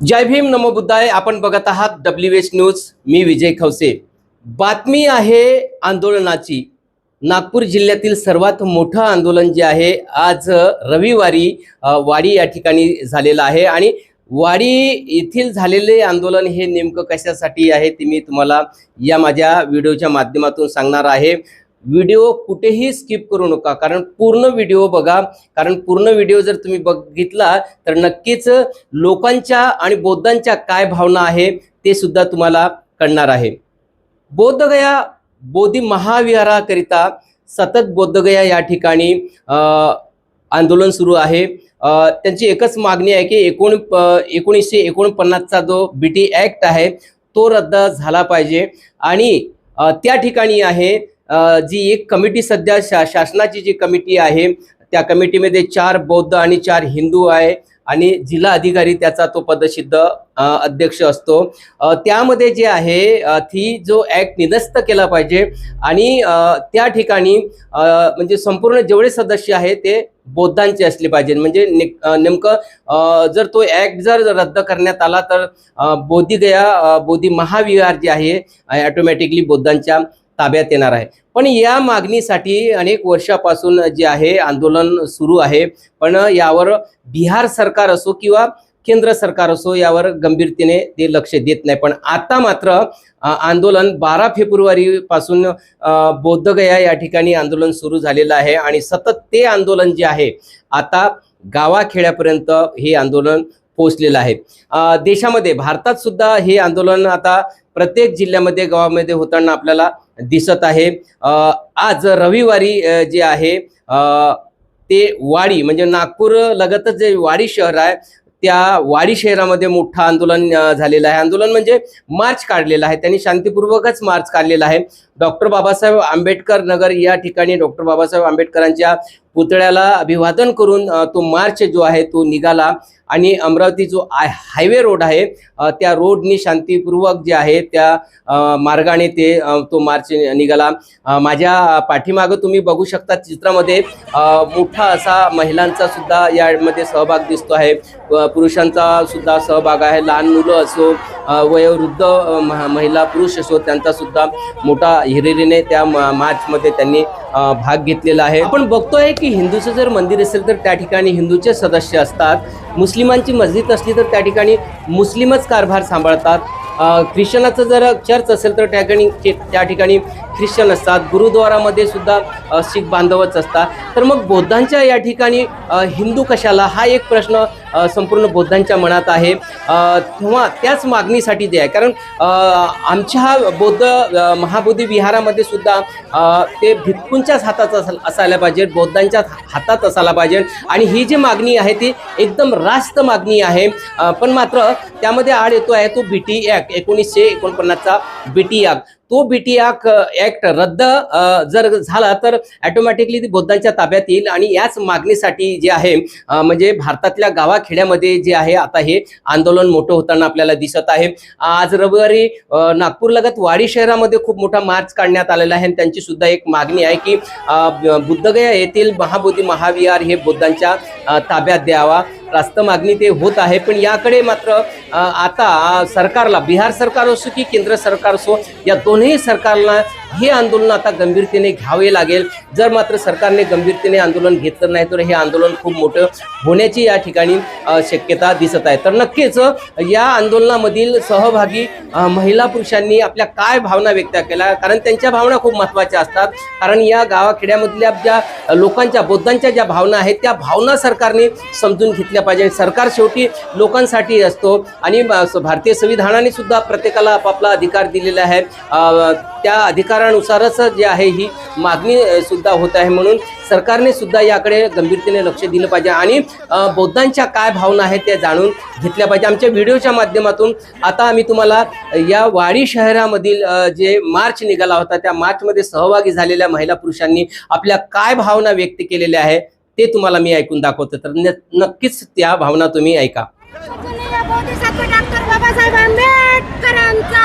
जय भीम नमो बुद्धाय. आपण बघत आहात डब्ल्यू एच न्यूज मी विजय खवसे. बातमी आहे आंदोलनाची. नागपूर जिल्ह्यातील सर्वात मोठं आंदोलन जे आहे आज रविवारी वाडी या ठिकाणी झालेलं आहे. आणि वाडी येथील झालेले आंदोलन हे नेमकं कशासाठी आहे ते मी तुम्हाला या माझ्या व्हिडिओच्या माध्यमातून सांगणार आहे. व्हिडिओ कुठेही स्किप करू नका. कारण पूर्ण व्हिडिओ बघा. कारण पूर्ण व्हिडिओ जर तुम्ही बघितला तर नक्कीच लोकांच्या आणि बौद्धांच्या काय भावना आहे ते सुद्धा तुम्हाला कळणार आहे. बौद्धगया बोधी महाविहाराकरिता सतत बौद्धगया या ठिकाणी आंदोलन सुरू आहे. त्यांची एकच मागणी आहे की एकोण प- एकोणीसशे एकोणपन्नासचा जो बी टी ॲक्ट आहे तो रद्द झाला पाहिजे. आणि त्या ठिकाणी आहे जी एक कमिटी सध्या शा शासनाची जी कमिटी आहे त्या कमिटीमध्ये चार बौद्ध आणि चार हिंदू आहे आणि जिल्हा अधिकारी त्याचा तो पदसिद्ध अध्यक्ष असतो. त्यामध्ये जे आहे ती जो ॲक्ट निरस्त केला पाहिजे आणि त्या ठिकाणी म्हणजे संपूर्ण जेवढे सदस्य आहेत ते बौद्धांचे असले पाहिजे. म्हणजे ने- नेमकं जर तो ॲक्ट जर रद्द करण्यात आला तर बोधिगया बोधी महाविहार जे आहे ॲटोमॅटिकली बौद्धांच्या ताब्यात येणार आहे. पण या मागणीसाठी अनेक वर्षापासून जे आहे आंदोलन सुरू आहे. पण यावर बिहार सरकार असो किंवा केंद्र सरकार असो यावर गंभीरतेने ते लक्ष देत नाही. पण आता मात्र आंदोलन बारा फेब्रुवारीपासून बौद्धगया या ठिकाणी आंदोलन सुरू झालेलं आहे. आणि सतत ते आंदोलन जे आहे आता गावाखेड्यापर्यंत हे आंदोलन पोहोचलेलं आहे. देशामध्ये भारतात सुद्धा हे आंदोलन आता प्रत्येक जिल्ह्यामध्ये गावामध्ये होताना आपल्याला दिसत आहे. आज रविवारी जे आहे ते वाडी म्हणजे नागपूर लगतच जे वाडी शहर आहे त्या वाडी शहरामध्ये मोठं आंदोलन झालेलं आहे. आंदोलन म्हणजे मार्च काढलेला आहे. त्यांनी शांतीपूर्वकच मार्च काढलेला आहे. डॉक्टर बाबासाहेब आंबेडकर नगर या ठिकाणी डॉक्टर बाबासाहेब आंबेडकरांच्या पुतळ्याला अभिवादन करून तो मार्च जो आहे तो निघाला आणि अमरावती जो आय हायवे रोड आहे त्या रोडनी शांतीपूर्वक जे आहे त्या मार्गाने ते तो मार्च निघाला. माझ्या पाठीमागं तुम्ही बघू शकता चित्रामध्ये मोठा असा महिलांचा सुद्धा यामध्ये सहभाग दिसतो आहे. पुरुषांचा सुद्धा सहभाग आहे. लहान मुलं असो वयोवृद्ध महिला पुरुष असो त्यांचा सुद्धा मोठा हिरिरीने त्या मार्चमध्ये त्यांनी भाग घेतलेला आहे. आपण बघतोय की हिंदूचं जर मंदिर असेल तर त्या ठिकाणी हिंदूचे सदस्य असतात. मुस्लिमांची मस्जिद असली तर त्या ठिकाणी मुस्लिमच कारभार सांभाळतात. ख्रिश्चनाचं जर चर्च असेल तर त्या ठिकाणी त्या ठिकाणी ख्रिश्चन असतात. गुरुद्वारामध्ये सुद्धा शीख बांधवच असतात. तर मग बौद्धांच्या या ठिकाणी हिंदू कशाला? हा एक प्रश्न संपूर्ण बौद्धांच्या मनात आहे. तेव्हा त्याच मागणीसाठी ते आहे. कारण आमच्या आमच्या बौद्ध महाबोधी विहारामध्ये सुद्धा ते भिक्खूंच्याच हातात असाल- असायला पाहिजे बौद्धांच्या हातात असायला पाहिजे. आणि ही जी मागणी आहे ती एकदम रास्त मागणी आहे. पण मात्र त्यामध्ये आड येतो आहे तो बी टी ॲक्ट एकोणीसशे एकोणपन्नासचा बी टी तो बी ऍक्ट ॲक्ट रद्द जर झाला तर ॲटोमॅटिकली ती बौद्धांच्या ताब्यात येईल आणि याच मागणीसाठी जे आहे म्हणजे भारतातल्या गावाखेड्यामध्ये जे आहे आता हे आंदोलन मोठं होताना आपल्याला दिसत आहे. आज रविवारी नागपूरलगत वाडी शहरामध्ये खूप मोठा मार्च काढण्यात आलेला आहे आणि त्यांची सुद्धा एक मागणी आहे की बुद्धगया येथील महाबोधी महाविहार हे बुद्धांच्या ताब्यात द्यावा. रास्त मागणी ते होत आहे. पण याकडे मात्र आता सरकारला बिहार सरकार असो की केंद्र सरकार असो या दोन दोन्ही सरकारला हे आंदोलन आता गंभीरतेने घ्यावे लागेल. जर मात्र सरकारने गंभीरतेने आंदोलन घेतलं नाही तर हे आंदोलन खूप मोठं होण्याची या ठिकाणी शक्यता दिसत आहे. तर नक्कीच या आंदोलनामधील सहभागी महिला पुरुषांनी आपल्या काय भावना व्यक्त केल्या? कारण त्यांच्या भावना खूप महत्त्वाच्या असतात. कारण या गावाखेड्यामधल्या ज्या लोकांच्या बौद्धांच्या ज्या भावना आहेत त्या भावना सरकारने समजून घेतल्या पाहिजे सरकार शेवटी लोकांसाठी असतो. आणि भारतीय संविधानाने सुद्धा प्रत्येकाला आपापला अधिकार दिलेला आहे. त्या अधिकारानुसारच जे आहे ही मागणी सुद्धा होत आहे म्हणून सरकारने सुद्धा याकडे गंभीरतेने लक्ष दिलं पाहिजे. आणि बौद्धांच्या काय भावना आहेत त्या जाणून घेतल्या पाहिजे. आमच्या व्हिडिओच्या माध्यमातून आता आम्ही तुम्हाला या वाडी शहरामधील जे मार्च निघाला होता त्या मार्चमध्ये सहभागी झालेल्या महिला पुरुषांनी आपल्या काय भावना व्यक्त केलेल्या आहे ते तुम्हाला मी ऐकून दाखवतो. तर न- नक्कीच त्या भावना तुम्ही ऐका. डॉक्टर बाबासाहेब आंबेडकरांचा.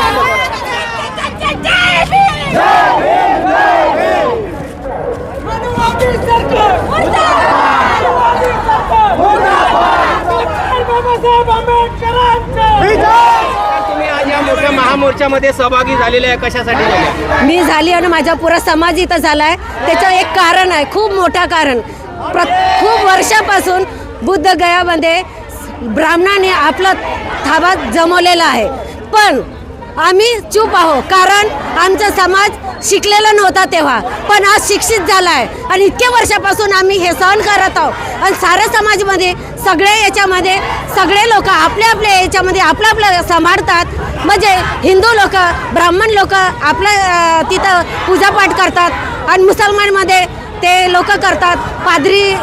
महामोर्चामध्ये सहभागी झालेले आहे कशासाठी मी झाली आणि माझा पुरा समाज इथं झालाय. त्याचं एक कारण आहे खूप मोठं कारण. प्र खूप वर्षापासून बुद्ध गयामध्ये ब्राह्मणाने आपला थाबा जमवलेला आहे. पण आम्ही चूप आहो कारण आमचा समाज शिकलेला नव्हता तेव्हा. पण आज शिक्षित झाला आहे आणि इतक्या वर्षापासून आम्ही हे सहन करत आहोत. आणि साऱ्या समाजमध्ये सगळे याच्यामध्ये सगळे लोक आपल्या आपल्या याच्यामध्ये आपलं आपलं सांभाळतात. म्हणजे हिंदू लोक ब्राह्मण लोक आपलं तिथं पूजापाठ करतात आणि मुसलमानमध्ये ते लोक करतात पादरी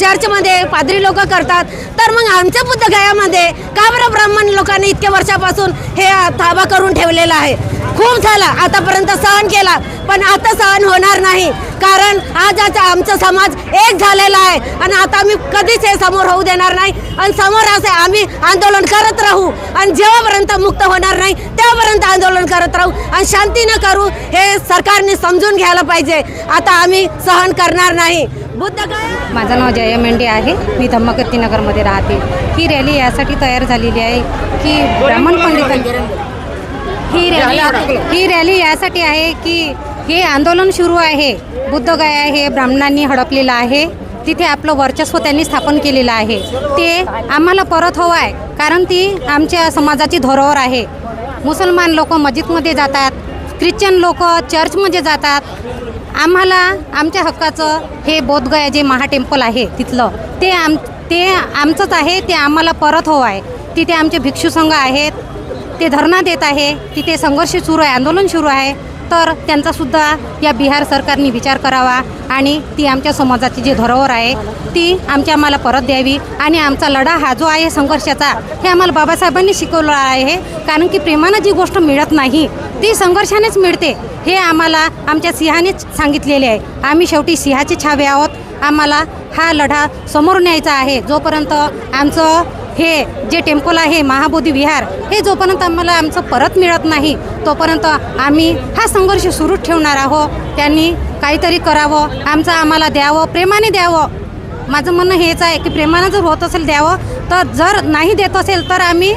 चर्चमध्ये पादरी लोक करतात. तर मग आमच्या बुद्धगयामध्ये का बरं ब्राह्मण लोकांनी इतक्या वर्षापासून हे ताबा करून ठेवलेला आहे? खूप झाला आतापर्यंत सहन केला पण आता सहन होणार नाही. कारण आज आज आमचा समाज एक झालेला आहे आणि आता आम्ही कधीच हे समोर होऊ देणार नाही. आणि समोर असे आम्ही आंदोलन करत राहू आणि जे मुक्त होणार नाही. तेव्हापर्यंत आंदोलन करत राहू आणि शांतीनं करू हे सरकारने समजून घ्यायला पाहिजे. आता आम्ही सहन करणार नाही. बुद्ध माझं नाव जया मेंढे आहे. मी धम्मकर्ती नगरमध्ये राहते. ही रॅली यासाठी तयार झालेली आहे की ब्राह्मण पंडित ही रॅली ही रॅली यासाठी आहे की हे आंदोलन सुरू आहे. बुद्धगया हे ब्राह्मणांनी हडपलेलं आहे. तिथे आपलं वर्चस्व त्यांनी स्थापन केलेलं आहे. ते आम्हाला परत हवं आहे कारण ती आमच्या समाजाची धरोहर आहे. मुसलमान लोक मस्जिदमध्ये जातात ख्रिश्चन लोक चर्चमध्ये जातात. आम्हाला आमच्या हक्काचं हे बोधगया जे महाटेम्पल आहे तिथलं ते आम ते आमचंच आहे ते आम्हाला परत हवं आहे. तिथे आमचे भिक्षू संघ आहेत ते धरणा देत आहे तिथे संघर्ष सुरू आहे आंदोलन सुरू आहे. तर त्यांचासुद्धा या बिहार सरकारने विचार करावा आणि ती आमच्या समाजाची जी धरोहर आहे ती आमच्या आम्हाला परत द्यावी आणि आमचा लढा हा जो आहे संघर्षाचा हे आम्हाला बाबासाहेबांनी शिकवलं आहे. कारण की प्रेमानं जी गोष्ट मिळत नाही ती संघर्षानेच मिळते हे आम्हाला आमच्या सिंहानेच सांगितलेले आहे. आम्ही शेवटी सिंहाचे छावे आहोत. आम्हाला हा लढा समोर न्यायचा आहे. जोपर्यंत आमचं हे जे टेम्पल आहे महाबोधी विहार हे जोपर्यंत आम्हाला आमचं परत मिळत नाही तोपर्यंत आम्ही हा संघर्ष सुरूच ठेवणार आहोत. त्यांनी काहीतरी करावं आमचं आम्हाला द्यावं प्रेमाने द्यावं. माझं म्हणणं हेच आहे की प्रेमानं जर होत असेल द्यावं तर जर नाही देत असेल तर आम्ही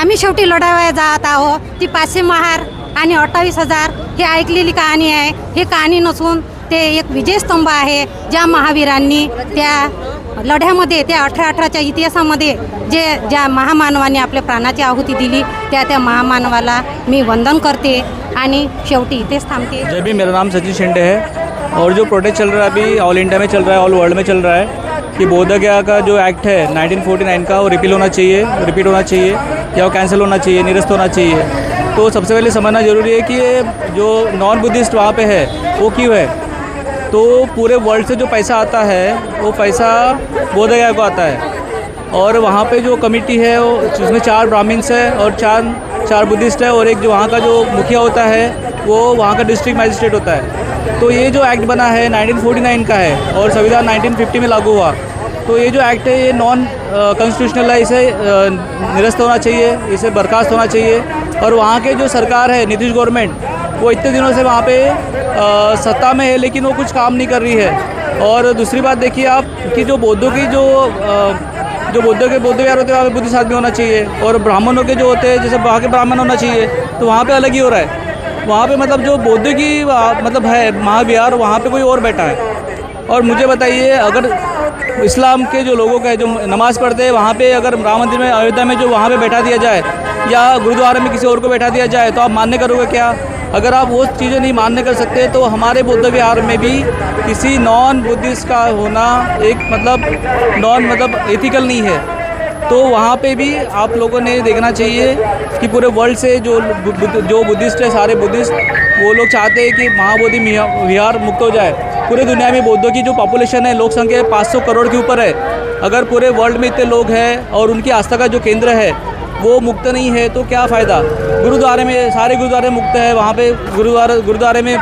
आम्ही शेवटी लढावया जात आहोत. ती पाचशे महार आणि अठ्ठावीस हजार हे ऐकलेली कहाणी आहे. हे कहाणी नसून ते एक विजयस्तंभ आहे ज्या महावीरांनी त्या लढ्यामध्ये त्या अठरा अठराच्या इतिहासामध्ये जे ज्या महामानवाने आपल्या प्राणाची आहुती दिली, त्या त्या महामानवाला मी वंदन करते शेवटी इथेच थांबते. जय भी मेरा नाम सचिन शिंदे है और जो प्रोटेस्ट चल रहा है, अभी ऑल इंडिया में चल रहा है ऑल वर्ल्ड में चल रहा है कि बोधगया का जो एक्ट है 1949 का, वो रिपील होना चाहिए रिपीट होना चाहिए या वो कैंसिल होना चाहिए, निरस्त होना चाहिए। तो सबसे पहले समझना ज़रूरी है कि ये जो नॉन बुद्धिस्ट वहाँ पे है, वो क्यों है? तो पूरे वर्ल्ड से जो पैसा आता है, वो पैसा बोधगया को आता है। और वहाँ पे जो कमेटी है, वो जिसमें चार ब्राह्मण्स है और चार चार बुद्धिस्ट है और एक जो वहाँ का जो मुखिया होता है, वो वहाँ का डिस्ट्रिक्ट मजिस्ट्रेट होता है। तो ये जो एक्ट बना है 1949 का है और संविधान 1950 में लागू हुआ। तो ये जो एक्ट है, ये नॉन कॉन्स्टिट्यूशनल है इसे निरस्त होना चाहिए, इसे बर्खास्त होना चाहिए। और वहाँ के जो सरकार है, नीतीश गवर्नमेंट, वो इतने दिनों से वहाँ पे सत्ता में है, लेकिन वो कुछ काम नहीं कर रही है। और दूसरी बात देखिए आप कि जो बौद्धों की जो जो बौद्धों के बौद्ध विहार होते हैं, वहाँ पे बुद्धिस्ट आदमी होना चाहिए और ब्राह्मणों के जो होते हैं, जैसे वहाँ के ब्राह्मण होना चाहिए तो वहाँ पर अलग ही हो रहा है। वहाँ पर मतलब जो बौद्ध की मतलब है, महाविहार, वहाँ पर कोई और बैठा है। और मुझे बताइए, अगर इस्लाम के जो लोगों का जो नमाज़ पढ़ते हैं, वहाँ पे अगर राम मंदिर में, अयोध्या में जो वहाँ पे बैठा दिया जाए या गुरुद्वारे में किसी और को बैठा दिया जाए तो आप मान्य करोगे क्या? अगर आप वो चीज़ें नहीं मान्य कर सकते तो हमारे बुद्ध विहार में भी किसी नॉन बुद्धिस्ट का होना एक मतलब नॉन मतलब एथिकल नहीं है। तो वहाँ पे भी आप लोगों ने देखना चाहिए कि पूरे वर्ल्ड से जो जो बुद्धिस्ट है, सारे बुद्धिस्ट, वो लोग चाहते हैं कि महाबोधि विहार मुक्त हो जाए। पूरे दुनिया में बौद्धों की जो पॉपुलेशन है लोक संख्या 500 करोड़ के ऊपर है। अगर पूरे वर्ल्ड में इतने लोग हैं और उनकी आस्था का जो केंद्र है वो मुक्त नहीं है तो क्या फ़ायदा? गुरुद्वारे में, सारे गुरुद्वारे मुक्त है, वहाँ पे गुरुद्वारा, गुरुद्वारे में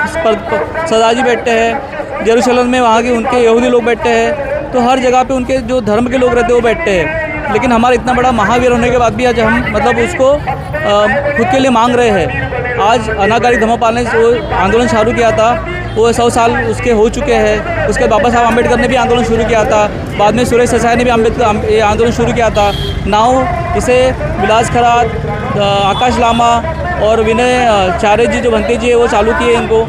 सदाजी बैठते हैं जेरूशलम में वहाँ के उनके यहूदी लोग बैठते हैं तो हर जगह पे उनके जो धर्म के लोग रहते हैं, वो बैठते हैं। लेकिन हमारा इतना बड़ा महावीर होने के बाद भी आज हम मतलब उसको खुद के लिए मांग रहे हैं। आज अनाकारी धर्मपाल ने आंदोलन शुरू किया था वो सौ साल उसके हो चुके हैं। उसके बाबा साहब आम्बेडकर ने भी आंदोलन शुरू किया था। बाद में सुरेश ससाई ने भी अंबेडकर ये आंदोलन शुरू किया था। नाव इसे विलास खरात आकाश लामा और विनय चारे जी, जो भंते जी है, वो चालू किए इनको।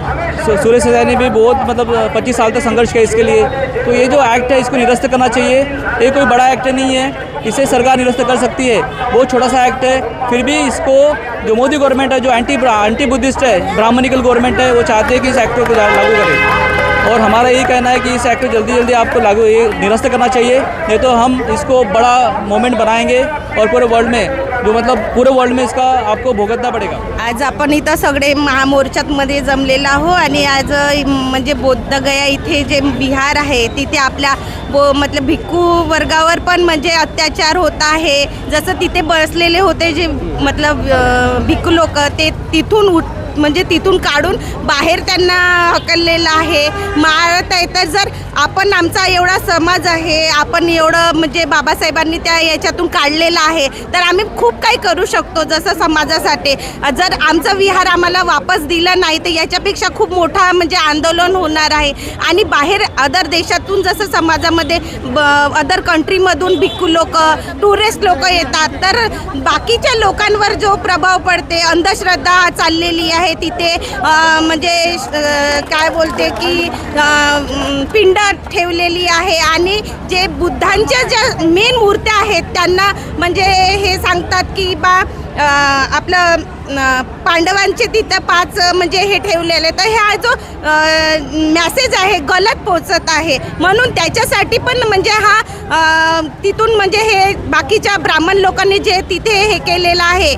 सुरेश सजा ने भी बहुत मतलब पच्चीस साल तक संघर्ष किया इसके लिए। तो ये जो एक्ट है, इसको निरस्त करना चाहिए। ये कोई बड़ा एक्ट नहीं है। इसे सरकार निरस्त कर सकती है। बहुत छोटा सा एक्ट है। फिर भी इसको जो मोदी गवर्नमेंट है जो एंटी एंटी बुद्धिस्ट है ब्राह्मणिकल गवर्नमेंट है वो चाहते हैं कि इस एक्ट को लागू करें। और हमारा यही कहना है कि इस एक्ट को जल्दी जल्दी आपको लागू ये निरस्त करना चाहिए। नहीं तो हम इसको बड़ा मोमेंट बनाएंगे और पूरे वर्ल्ड में जो मतलब पूरे वर्ल्ड में इसका आपको भोगतना पड़ेगा। आज आपण इथं सगळे महामोर्चातमध्ये जमलेलो आहो आणि आज अ, म्हणजे बोद्धगया इथे जे बिहार आहे तिथे आपल्या बो मतलब भिक्खू वर्गावर पण म्हणजे अत्याचार होत आहे. जसं तिथे बसलेले होते जे मतलब भिक्खू लोक ते तिथून उठ म्हणजे तिथून काढून बाहेर त्यांना हकललेलं आहे. मारत आहे तर जर आपण आमचा एवढा समाज आहे आपण एवढं म्हणजे बाबासाहेबांनी त्या याच्यातून काढलेलं आहे तर आम्ही खूप काही करू शकतो जसं समाजासाठी. जर आमचं विहार आम्हाला वापस दिलं नाही तर याच्यापेक्षा खूप मोठा म्हणजे आंदोलन होणार आहे. आणि बाहेर अदर देशातून जसं समाजामध्ये अदर कंट्रीमधून भिक्खू लोक टुरिस्ट लोक येतात तर बाकीच्या लोकांवर जो प्रभाव पडते अंधश्रद्धा चाललेली आहे आहे तिथे म्हणजे काय बोलते की पिंड ठेवलेली आहे आणि जे बुद्धांच्या ज्या मेन मूर्त्या आहेत त्यांना म्हणजे हे सांगतात की बा आपलं पांडवांचे तिथं पाच म्हणजे हे ठेवलेले तर हा जो मॅसेज आहे गलत पोचत आहे. म्हणून त्याच्यासाठी पण म्हणजे हा तिथून म्हणजे हे बाकीच्या ब्राह्मण लोकांनी जे तिथे हे केलेलं आहे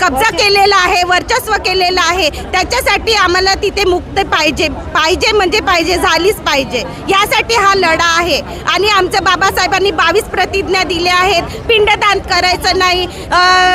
कब्जा केलेला आहे वर्चस्व केलेलं आहे त्याच्यासाठी आम्हाला तिथे मुक्त पाहिजे पाहिजे म्हणजे पाहिजे झालीच पाहिजे. यासाठी हा लढा आहे. आणि आमच्या बाबासाहेबांनी बावीस प्रतिज्ञा दिल्या आहेत. पिंडदान करायचं नाही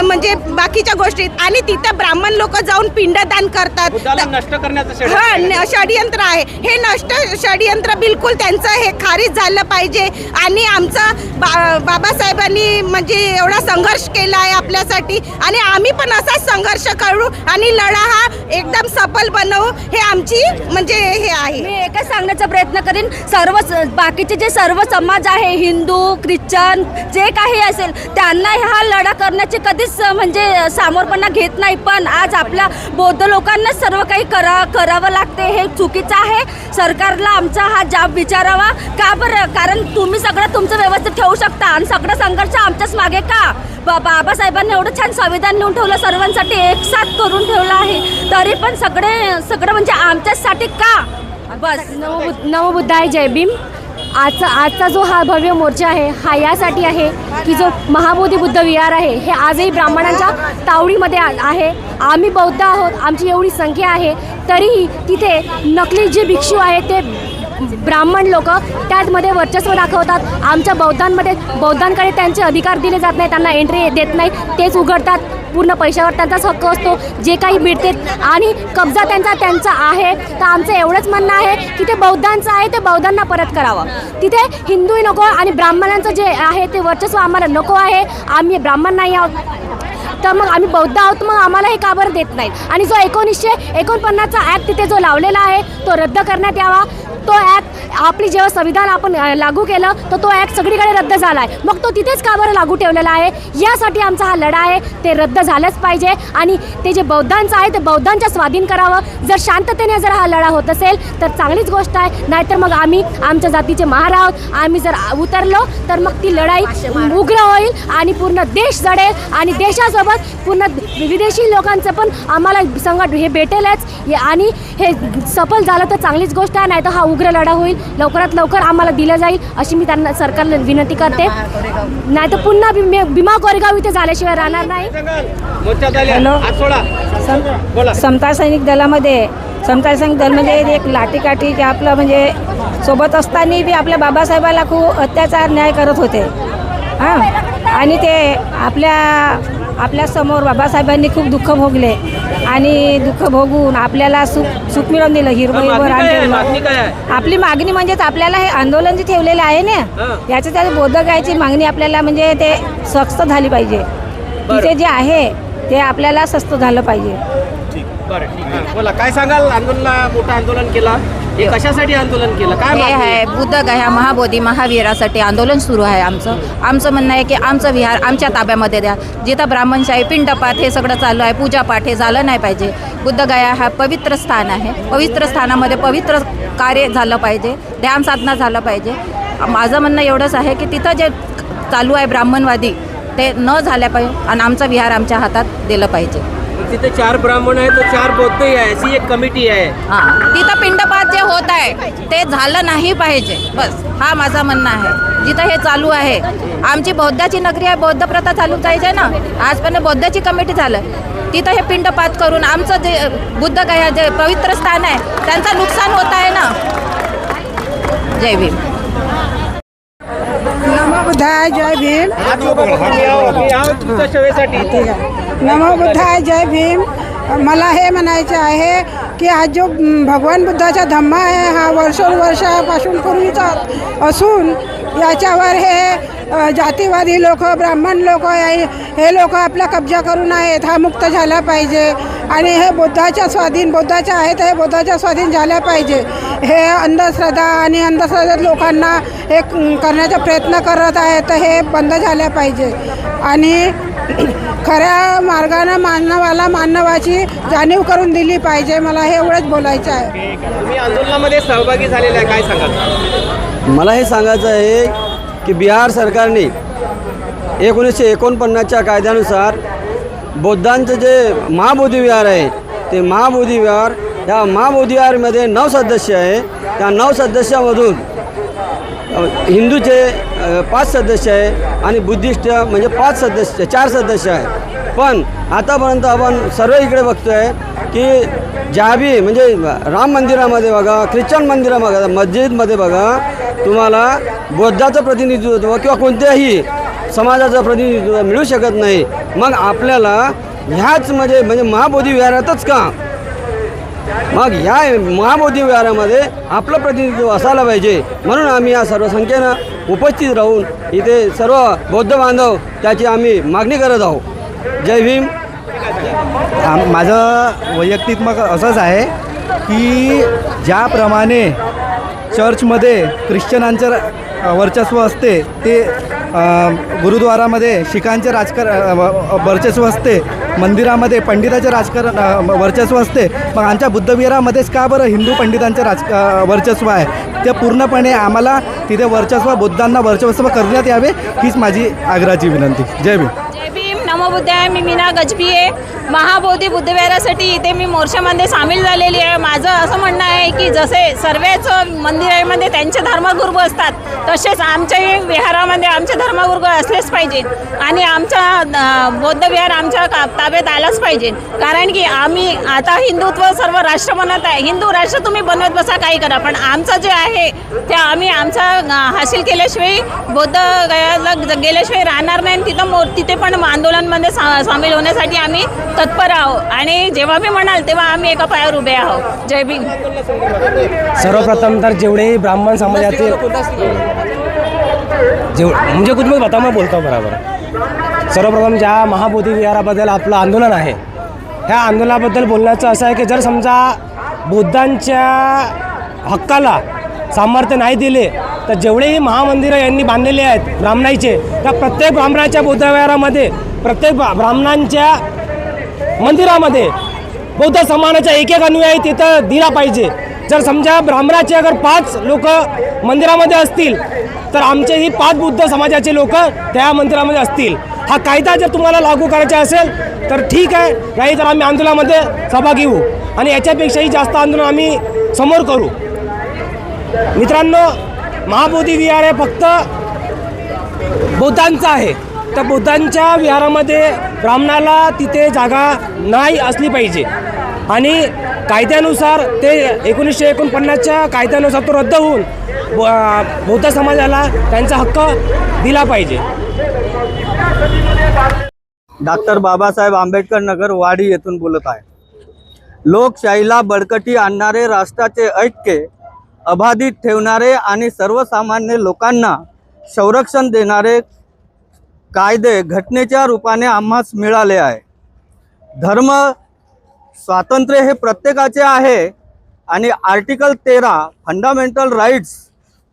म्हणजे बाकीच्या गोष्टीत आणि तिथं ब्राह्मण लोक जाऊन पिंडदान करतात. नष्ट करण्याचं हा षडयंत्र आहे. हे नष्ट षडयंत्र बिलकुल त्यांचं हे खारिज झालं पाहिजे. आणि आमचा बा बाबासाहेबांनी म्हणजे एवढा संघर्ष केला आहे आपल्यासाठी. आणि आम्ही पण असाच संघर्ष करू आणि लढा हा एकदम सफल बनवू. हे आमची म्हणजे हे आहे. मी एकच सांगण्याचा प्रयत्न करीन. सर्व स- बाकीचे जे सर्व समाज आहे हिंदू ख्रिश्चन जे काही असेल त्यांना हा लढा करण्याचे कधीच म्हणजे सामोरपणा घेत नाही पण आज आपल्या बौद्ध लोकांना सर्व काही करा करावं लागते हे चुकीचं आहे. सरकारला आमचा हा जाब विचारावा. का बरं? कारण तुम्ही सगळं तुमचं व्यवस्थित ठेवू शकता आणि सगळं संघर्ष आमच्याच मागे का? बा बाबासाहेबांनी एवढं छान संविधान लिहून ठेवलं सर्वांसाठी एक साथ करून ठेवलं आहे. तरी पण सगळे सगळं म्हणजे आमच्याचसाठी का? बस. नवबुद्ध नवबुद्ध आहे जय भीम. आजचा आजचा जो हा भव्य मोर्चा आहे हा यासाठी आहे की जो महाबोधी बुद्ध विहार आहे हे आजही ब्राह्मणांच्या तावडीमध्ये आ- आहे. आम्ही बौद्ध आहोत आमची एवढी संख्या आहे तरीही तिथे नकली जे भिक्षू आहे ते ब्राह्मण लोक त्याचमध्ये वर्चस्व दाखवतात. आमच्या बौद्धांमध्ये बौद्धांकडे त्यांचे अधिकार दिले जात नाही त्यांना एंट्री देत नाही तेच उघडतात. पूर्ण पैशावर त्यांचाच हक्क असतो जे काही मिळते. आणि कब्जा त्यांचा त्यांचा आहे. तर आमचं एवढंच म्हणणं आहे की ते बौद्धांचं आहे ते बौद्धांना परत करावं. तिथे हिंदूही नको आणि ब्राह्मणांचं जे आहे ते वर्चस्व आम्हाला नको आहे. आम्ही ब्राह्मण नाही आहोत. तर मग आम्ही बौद्ध आहोत मग आम्हाला हे का बरं देत नाहीत? आणि जो एकोणीसशे एकोणपन्नासचा ॲक्ट तिथे जो लावलेला आहे तो रद्द करण्यात यावा. तो ॲक्ट आपली जेव्हा संविधान आपण लागू केलं तर तो ॲक्ट सगळीकडे रद्द झाला आहे मग तो तिथेच का बरं लागू ठेवलेला आहे? यासाठी आमचा हा लढा आहे. ते रद्द झालंच पाहिजे. आणि ते जे बौद्धांचं आहे ते बौद्धांच्या स्वाधीन करावं. जर शांततेने जर हा लढा होत असेल तर चांगलीच गोष्ट आहे. नाहीतर मग आम्ही आमच्या जातीचे महार आहोत. आम्ही जर उतरलो तर मग ती लढाई उग्र होईल आणि पूर्ण देश जडेल आणि देशासोबत पूर्ण विदेशी लोकांचं पण आम्हाला संकट हे भेटेलच. आणि हे सफल झालं तर चांगलीच गोष्ट आहे नाही तर हा उग्र लढा होईल. लवकरात लवकर आम्हाला दिलं जाईल अशी मी त्यांना सरकारला विनंती करते. नाही तर पुन्हा भीमे- कोरेगाव इथे झाल्याशिवाय राहणार नाही. समता सैनिक दलामध्ये समता सैनिक दल म्हणजे एक लाठीकाठी की आपलं म्हणजे सोबत असताना बी आपल्या बाबासाहेबाला खूप अत्याचार न्याय करत होते. हां? आणि ते आपल्या आपल्यासमोर बाबासाहेबांनी खूप दुःख भोगले आणि दुःख भोगून आपल्याला सुख सुख मिळवून दिलं आहे? आपली मागणी म्हणजेच आपल्याला हे आंदोलन जे ठेवलेलं आहे ना हां. याचं त्या बोधकायची मागणी आपल्याला म्हणजे ते सक्त झाली पाहिजे. तिथे जे आहे ते आपल्याला सस्त झालं पाहिजे. बोला काय सांगाल? आंदोलना मोठं आंदोलन केला? हे कशासाठी आंदोलन केलं? काय हे मागणी? आहे बुद्धगया महाबोधी महावीरासाठी आंदोलन सुरू आहे आमचं. आमचं म्हणणं आहे की आमचं विहार आमच्या ताब्यामध्ये द्या. जिथं ब्राह्मणशाही पिंडपाठ हे सगळं चालू आहे पूजापाठ हे झालं नाही पाहिजे. बुद्धगया हा पवित्र स्थान आहे. पवित्र स्थानामध्ये पवित्र कार्य झालं पाहिजे. ध्यान साधना झालं पाहिजे. माझं म्हणणं एवढंच आहे की तिथं जे चालू आहे ब्राह्मणवादी ते न झाल्या पाहिजे आणि आमचं विहार आमच्या हातात दिलं पाहिजे. तिथे चार ब्राह्मण आहे तर चार बौद्धही आहे. अशी एक कमिटी आहे. हां तिथं पिंडपात जे होत आहे ते झालं नाही पाहिजे. बस हा माझा म्हणणं आहे. जिथं हे चालू आहे आमची बौद्धाची नगरी आहे बौद्ध प्रथा चालू पाहिजे ना? आजपर्यंत बौद्धाची कमिटी झालं. तिथं हे पिंडपात करून आमचं जे बुद्धगया जे पवित्र स्थान आहे त्यांचं नुकसान होत आहे ना? जय भीम. नमो बुद्धाय जय भीम. तुमच्या सेवेसाठी. नमो बुद्धाय जय भीम. मला हे म्हणायचे आहे की आज जो भगवान बुद्धाचा धम्मा आहे हा वर्षोवर्षापासून पूर्वीचा असून याच्यावर हे जातीवादी लोक ब्राह्मण लोक हे लोक आपला कब्जा करून आहेत हा मुक्त झाला पाहिजे. आणि हे बुद्धाच्या स्वाधीन बुद्धाच्या आहेत हे बुद्धाच्या स्वाधीन झाल्या पाहिजे. हे अंधश्रद्धा आणि अंधश्रद्धा लोकांना हे करण्याचा प्रयत्न करत आहेत तर हे बंद झाल्या पाहिजे. आणि खऱ्या मार्गानं मानवाला मानवाची जाणीव करून दिली पाहिजे. मला हे एवढंच बोलायचं आहे. तुम्ही आंदोलनामध्ये सहभागी झालेले आहे काय सांगाल? मला हे सांगायचं आहे की बिहार सरकारने एकोणीसशे एकोणपन्नासच्या कायद्यानुसार बौद्धांचं जे महाबोधी विहार आहे ते महाबोधी विहार या महाबोधी विहारमध्ये नऊ सदस्य आहे. त्या नऊ सदस्यामधून हिंदूचे पाच सदस्य आहे आणि बुद्धिस्ट म्हणजे पाच सदस्य चार सदस्य आहे. पण आतापर्यंत आपण सर्व इकडे बघतो आहे की ज्या म्हणजे राम मंदिरामध्ये बघा ख्रिश्चन मंदिरामध्ये बघा मस्जिदमध्ये बघा तुम्हाला बौद्धाचं प्रतिनिधित्व किंवा कोणत्याही समाजाचं प्रतिनिधित्व मिळू शकत नाही. मग आपल्याला ह्याच म्हणजे म्हणजे महाबोधी विहारातच का? मग या महाबोधी विहारामध्ये आपलं प्रतिनिधित्व असायला पाहिजे. म्हणून आम्ही या सर्व संख्येनं उपस्थित राहून इथे सर्व बौद्ध बांधव त्याची आम्ही मागणी करत आहोत. जय भीम. आम- माझं वैयक्तिक मग असंच आहे की ज्याप्रमाणे चर्चमध्ये ख्रिश्चनांचं वर्चस्व असते ते गुरुद्वारामध्ये शिखांचे राजकार वर्चस्व असते. मंदिरामध्ये पंडिताचे राजकारण वर्चस्व असते. मग आमच्या बुद्धविहारामध्येच का बरं हिंदू पंडितांचे राज वर्चस्व आहे? ते पूर्णपणे आम्हाला तिथे वर्चस्व बुद्धांना वर्चस्व करण्यात यावे हीच माझी आग्रहाची विनंती. जय भीम. जय भीम. नमो बुद्धाय. मी मीना गजबिये महाबोधी बुद्धविहारासाठी इथे मी मोर्चामध्ये सामील झालेली आहे. माझं असं म्हणणं आहे की जसे सर्वच मंदिरामध्ये त्यांचे धर्मगुरू असतात तसेच आमच्याही विहारामध्ये आमचे धर्मगुरू असलेच पाहिजे. आणि आमचा बौद्धविहार बौद्ध विहार आमच्या का- ताब्यात आलाच पाहिजे. कारण की आम्ही आता हिंदुत्व सर्व राष्ट्र बनत आहे. हिंदू राष्ट्र तुम्ही बनवत बसा काही करा. पण आमचं जे आहे ते आम्ही आमचा हासिल केल्याशिवाय बौद्ध गयाला गेल्याशिवाय राहणार नाही. आणि तिथं मो तिथे पण आंदोलनमध्ये सा सामील होण्यासाठी आम्ही तत्पर आहोत आणि जेव्हा मी म्हणाल तेव्हा आम्ही एका पायावर उभे आहोत. जय भीम. सर्वप्रथम तर जेवढे ब्राह्मण समाजातील जेव म्हणजे कुछ मैं बताऊ बोलतो बरोबर. सर्वप्रथम ज्या महाबोधी विहाराबद्दल आपलं आंदोलन आहे ह्या आंदोलनाबद्दल बोलण्याचं असं आहे की जर समजा बुद्धांच्या हक्काला सामर्थ्य नाही दिले तर जेवढेही महामंदिरं यांनी बांधलेले आहेत ब्राह्मणाईचे त्या प्रत्येक ब्राह्मणाच्या बुद्धविहारामध्ये प्रत्येक ब्राह्मणांच्या मंदिरामध्ये बौद्ध समानाचा एक एक अनुयायी तिथं दिला पाहिजे. जर समजा ब्राह्मणाचे अगर पाच लोक मंदिरामध्ये असतील तर आमचेही पाच बुद्ध समाजाचे लोक त्या मंदिरामध्ये असतील. हा कायदा जर तुम्हाला लागू करायचा असेल तर ठीक आहे. नाही तर आम्ही आंदोलनामध्ये सभा घेऊ आणि याच्यापेक्षाही जास्त आंदोलन आम्ही समोर करू. मित्रांनो महाबोधी विहार हे फक्त बौद्धांचं आहे. तर बुद्धांच्या विहारामध्ये ब्राह्मणाला तिथे जागा नाही असली पाहिजे. आणि कायद्यानुसार ते एकोणीसशे एकोणपन्नासच्या कायद्यानुसार तो रद्द होऊन बौद्ध समाजाला त्यांचा हक्क दिला पाहिजे. डॉक्टर बाबासाहेब आंबेडकर नगर वाडी येथून बोलत आहे. लोकशाहीला बळकटी आणणारे राष्ट्राचे ऐक्य अबाधित ठेवणारे आणि सर्वसामान्य लोकांना संरक्षण देणारे कायदे घटनेच्या रूपाने आम्हास मिळाले आहे. धर्म स्वातंत्र्य हे प्रत्येकाचे आहे आणि आर्टिकल तेरा फंडामेंटल राईट्स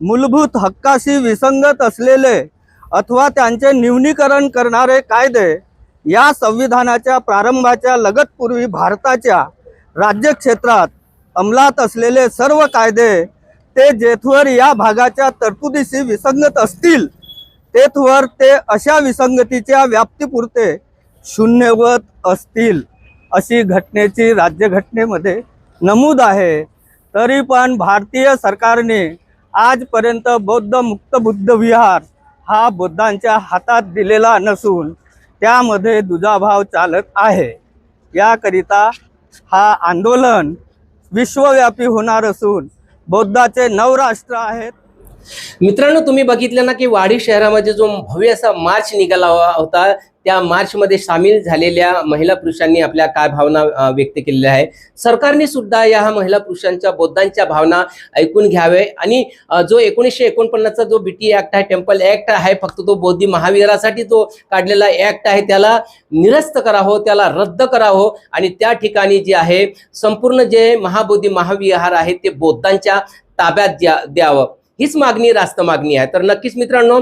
मूलभूत हक्काशी विसंगत असलेले अथवा त्यांचे न्यूनीकरण करणारे कायदे या संविधानाच्या प्रारंभाच्या लगतपूर्वी भारताच्या राज्यक्षेत्रात अंमलात असलेले सर्व कायदे ते जेथवर या भागाच्या तरतुदीशी विसंगत असतील तेथवर ते अशा विसंगतीच्या व्याप्तीपुरते शून्यवत असतील अशी घटनेची राज्यघटनेमध्ये नमूद आहे. तरी पण भारतीय सरकारने आजपर्यंत बौद्ध मुक्त बुद्ध विहार हा बुद्धांच्या हातात दिलेला नसून त्यामध्ये दुजाभाव चालत आहे. याकरिता हा आंदोलन विश्वव्यापी होणार असून बौद्धाचे नऊ राष्ट्र आहेत मित्रांनो तुम्ही बघितलं ना की वाडी शहरामध्ये जो भव्य असा मार्च निघाला होता त्या मार्चमध्ये सामील झालेल्या महिला पुरुषांनी आपल्या काय भावना व्यक्त केलेल्या आहे सरकारने सुद्धा या महिला पुरुषांच्या बौद्धांच्या भावना ऐकून घ्यावे आणि जो एकोणीसशे एकोणपन्नासचा जो बीटी ऍक्ट आहे टेम्पल ऍक्ट आहे फक्त तो बौद्धी महावीरासाठी जो काढलेला ऍक्ट आहे त्याला निरस्त करावं त्याला रद्द करावं. आणि त्या ठिकाणी जे आहे संपूर्ण जे महाबोधी महाविहार आहे ते बौद्धांच्या ताब्यात द्या द्यावं. हीच मागणी रास्त मागणी आहे. तर नक्कीच मित्रांनो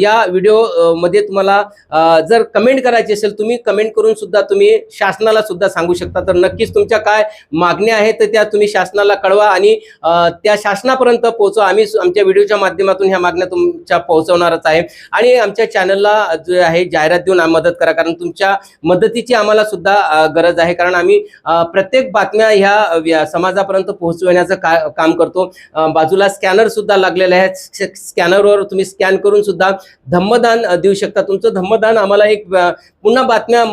या व्हिडिओमध्ये तुम्हाला जर कमेंट करायची असेल तुम्ही कमेंट करून सुद्धा तुम्ही शासनाला सुद्धा सांगू शकता. तर नक्कीच तुमच्या काय मागण्या आहेत तर त्या तुम्ही शासनाला कळवा आणि त्या शासनापर्यंत पोहोचवा. आम्ही आमच्या व्हिडिओच्या माध्यमातून ह्या मागण्या तुमच्या पोहोचवणारच आहे. आणि आमच्या चॅनलला जे आहे जाहिरात देऊन मदत करा. कारण तुमच्या मदतीची आम्हाला सुद्धा गरज आहे. कारण आम्ही प्रत्येक बातम्या ह्या समाजापर्यंत पोहोचवण्याचं का काम करतो. बाजूला स्कॅनर सुद्धा लागलेले आहेत स्कॅनरवर तुम्ही स्कॅन करून सुद्धा धम्मदान देऊ शकता. तुमचं धम्मदान आम्हाला एक पुन्हा बातम्या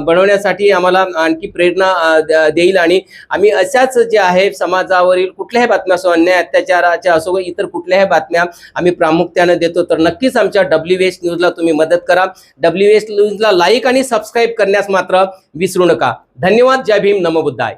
बनवण्यासाठी आम्हाला आणखी प्रेरणा देईल. आणि आम्ही अशाच जे आहे समाजावरील कुठल्याही बातम्या असो अन्याय अत्याचाराच्या असो इतर कुठल्याही बातम्या आम्ही प्रामुख्याने देतो तर नक्कीच आमच्या डब्ल्यू एस न्यूजला तुम्ही मदत करा. डब्ल्यू एस न्यूजला लाईक आणि सबस्क्राईब करण्यास मात्र विसरू नका. धन्यवाद. जय भीम. नमबुद्धाय